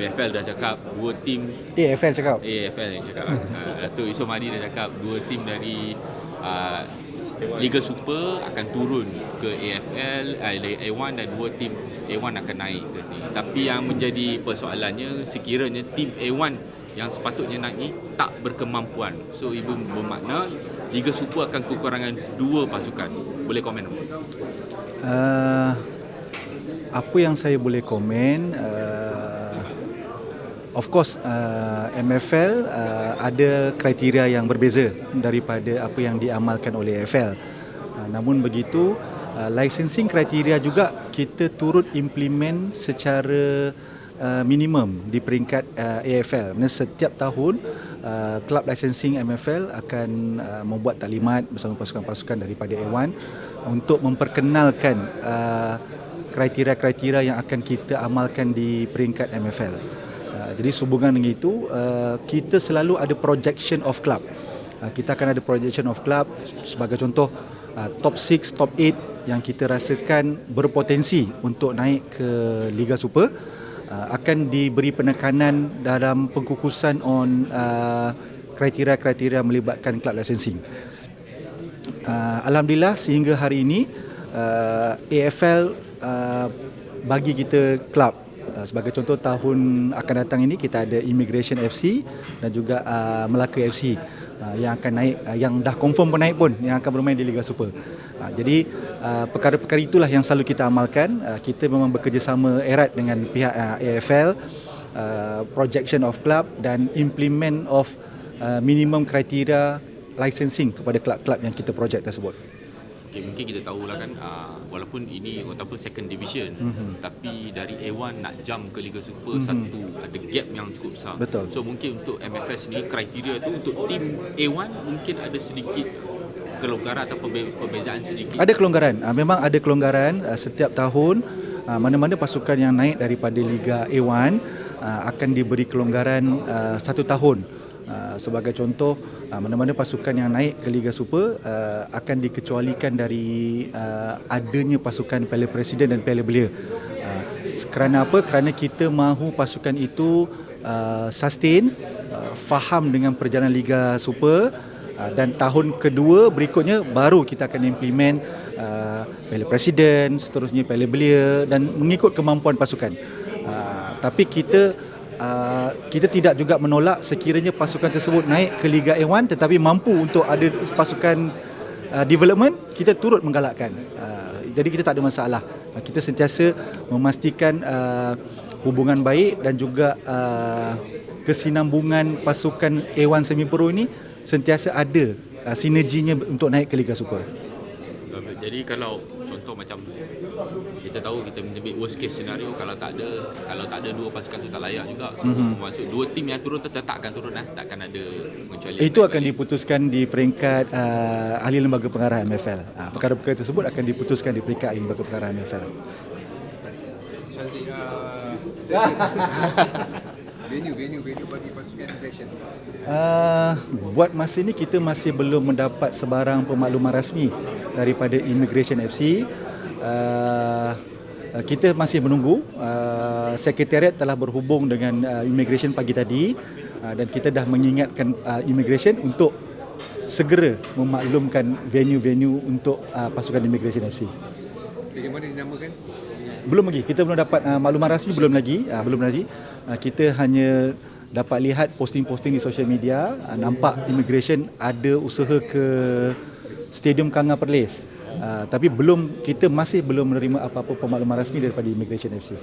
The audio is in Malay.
MFL dah cakap dua tim AFL cakap. AFL yang cakap uh, Datuk Yusof Madi dah cakap dua tim dari uh, Liga Super akan turun ke AFL uh, A1 dan dua tim A1 akan naik ke sini. Tapi yang menjadi persoalannya sekiranya tim A1 yang sepatutnya naik ni tak berkemampuan. So ibu bermakna Liga Super akan kekurangan dua pasukan. Boleh komen? Uh, apa yang saya boleh komen uh, of course uh, MFL uh, ada kriteria yang berbeza daripada apa yang diamalkan oleh AFL uh, namun begitu uh, licensing kriteria juga kita turut implement secara uh, minimum di peringkat uh, AFL Maksudnya setiap tahun uh, club licensing MFL akan uh, membuat taklimat bersama pasukan-pasukan daripada A1 untuk memperkenalkan uh, kriteria-kriteria yang akan kita amalkan di peringkat MFL. Uh, jadi sehubungan dengan itu, uh, kita selalu ada projection of club. Uh, kita akan ada projection of club sebagai contoh uh, top 6, top 8 yang kita rasakan berpotensi untuk naik ke Liga Super uh, akan diberi penekanan dalam pengkukusan on uh, kriteria-kriteria melibatkan club licensing. Uh, Alhamdulillah sehingga hari ini uh, AFL uh, bagi kita klub uh, sebagai contoh tahun akan datang ini kita ada Immigration FC dan juga uh, Melaka FC uh, yang akan naik uh, yang dah confirm pun naik pun yang akan bermain di Liga Super. Uh, jadi uh, perkara-perkara itulah yang selalu kita amalkan. Uh, kita memang bekerjasama erat dengan pihak uh, AFL uh, projection of club dan implement of uh, minimum kriteria licensing kepada klub-klub yang kita projek tersebut. Okay, mungkin kita tahulah kan uh, walaupun ini orang apa second division mm-hmm. tapi dari A1 nak jump ke Liga Super mm-hmm. satu ada gap yang cukup besar. Betul. So mungkin untuk MFS ni kriteria tu untuk tim A1 mungkin ada sedikit kelonggaran atau perbezaan sedikit. Ada kelonggaran. Uh, memang ada kelonggaran uh, setiap tahun uh, mana-mana pasukan yang naik daripada Liga A1 uh, akan diberi kelonggaran uh, satu tahun. Uh, sebagai contoh uh, mana-mana pasukan yang naik ke Liga Super uh, akan dikecualikan dari adanya pasukan Piala Presiden dan Piala Belia. Kerana apa? Kerana kita mahu pasukan itu sustain, faham dengan perjalanan Liga Super dan tahun kedua berikutnya baru kita akan implement Piala Presiden, seterusnya Piala Belia dan mengikut kemampuan pasukan. Tapi kita uh, kita tidak juga menolak sekiranya pasukan tersebut naik ke Liga A1 tetapi mampu untuk ada pasukan uh, development kita turut menggalakkan. Uh, jadi kita tak ada masalah. Uh, kita sentiasa memastikan uh, hubungan baik dan juga uh, kesinambungan pasukan A1 Semi Pro ini sentiasa ada uh, sinerginya untuk naik ke Liga Super. Jadi kalau contoh macam kita tahu kita ambil worst case scenario kalau tak ada kalau tak ada dua pasukan tu tak layak juga. So, mm-hmm. maksud dua tim yang turun tetap akan turun eh. Takkan ada kecuali itu akan diputuskan di peringkat uh, ahli lembaga pengarah MFL uh, perkara-perkara tersebut akan diputuskan di peringkat ahli lembaga pengarah MFL venue venue venue bagi pasukan immigration uh, buat masa ini kita masih belum mendapat sebarang pemakluman rasmi daripada Immigration FC uh, kita masih menunggu uh, sekretariat telah berhubung dengan uh, immigration pagi tadi uh, dan kita dah mengingatkan uh, immigration untuk segera memaklumkan venue-venue untuk uh, pasukan immigration FC. Stadium mana dinamakan? Belum lagi. Kita belum dapat uh, makluman rasmi belum lagi. Uh, belum lagi. Uh, kita hanya dapat lihat posting-posting di social media uh, nampak immigration ada usaha ke Stadium Kanga Perlis. Uh, tapi belum kita masih belum menerima apa-apa pemakluman rasmi daripada Immigration FC.